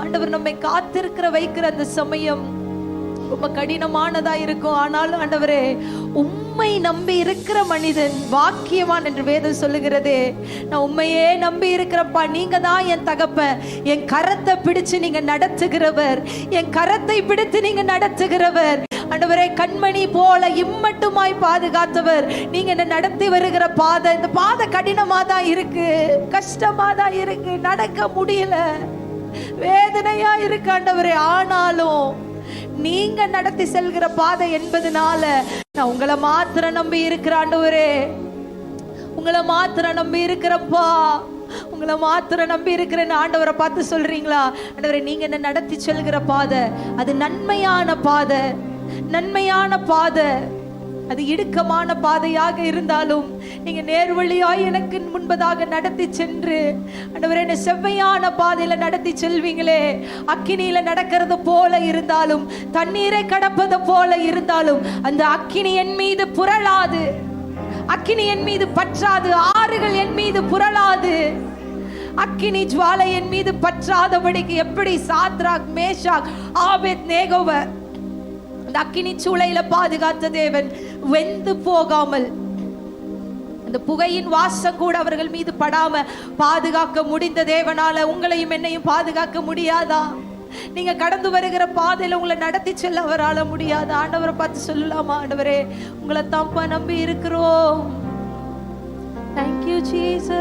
ஆண்டவர் நம்மை காத்திருக்கிற வைக்கிற அந்த சமயம் ரொம்ப கடினமானதா இருக்கும். ஆனாலும் ஆண்டவரே உம்மை நம்பி இருக்கிற மனிதன் வாக்கியவான் என்று வேதம் சொல்லுகிறதே. நான் உண்மையே நம்பி இருக்கிறப்பா நீங்க தான் என் தகப்பன் என் கரத்தை பிடிச்சு நீங்க நடத்துகிறவர். என் கரத்தை பிடித்து நீங்க நடத்துகிறவர். ஆண்டவரே கண்மணி போல இம்மட்டுமாய் பாதுகாத்தவர். நீங்க என்ன நடத்தி வருகிற பாதை இந்த பாதை கடினமா தான் இருக்கு. கஷ்டமா தான் இருக்கு. நடக்க முடியல. வேதனையா இருக்கு ஆண்டவரே. ஆனாலும் நீங்க நடத்தி செல்கிற பாதை என்பதுனால நான் உங்களை மாத்திர நம்பி இருக்கிற ஆண்டவரே. உங்களை மாத்திர நம்பி இருக்கிறப்பா. உங்களை மாத்திர நம்பி இருக்கிறேன்னு ஆண்டவரை பார்த்து சொல்றீங்களா? ஆண்டவரை நீங்க என்ன நடத்தி செல்கிற பாதை அது நன்மையான பாதை நன்மையான பாதை. அது இடுக்கமான பாதையாக இருந்தாலும் நீங்க நேர்வழியாய் எனக்கு முன்பதாக நடத்தி சென்று ஆண்டவரே என்ன செவ்வையான பாதையில நடத்தி செல்வீங்களே. அக்கினியில நடக்கிறது போல இருந்தாலும் தண்ணீரை கடப்பது போல இருந்தாலும் அந்த அக்கினி என் மீது புரளாது. அக்கினி என் மீது பற்றாது ஆறுகள் என் மீது புரளாது. அக்கினி ஜுவாலை என் மீது பற்றாதபடிக்கு எப்படி சாத்ராக் மேஷாக் ஆபேத் நேகோவ அந்த அக்கினி சூளையில பாதுகாத்த தேவன் வெந்து போகாமல். அந்த புகையின் வாசம் கூட அவர்கள் மீது படாம பாதுகாக்க முடிந்த தேவனால உங்களையும் என்னையும் பாதுகாக்க முடியாதா? நீங்க கடந்து வருகிற பாதையில உங்களை நடத்தி செல்ல அவரால முடியாது? ஆண்டவரை பார்த்து சொல்லலாமா ஆண்டவரே? உங்களை தான்ப்பா நம்பி இருக்கிறோம். Thank you Jesus